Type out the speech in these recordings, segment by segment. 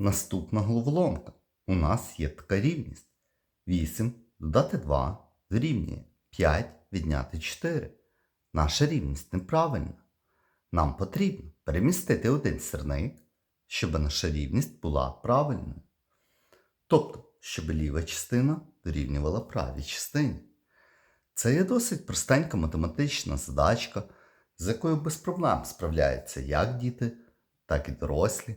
Наступна головоломка. У нас є така рівність. 8 додати 2 дорівнює 5 відняти 4. Наша рівність неправильна. Нам потрібно перемістити один сірник, щоб наша рівність була правильною. Тобто, щоб ліва частина дорівнювала правій частині. Це є досить простенька математична задачка, з якою без проблем справляються як діти, так і дорослі.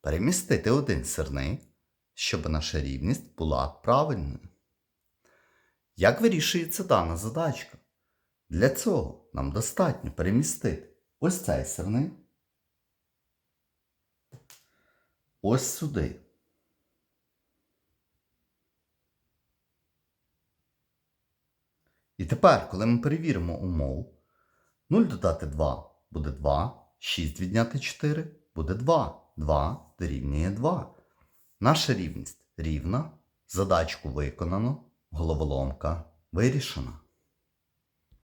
перемістити один сирник, щоб наша рівність була правильною. Як вирішується дана задачка? Для цього нам достатньо перемістити ось цей сирник ось сюди. І тепер, коли ми перевіримо умову, 0 додати 2 буде 2, 6 відняти 4 буде 2. 2 дорівнює 2. Наша рівність рівна, задачку виконано, головоломка вирішена.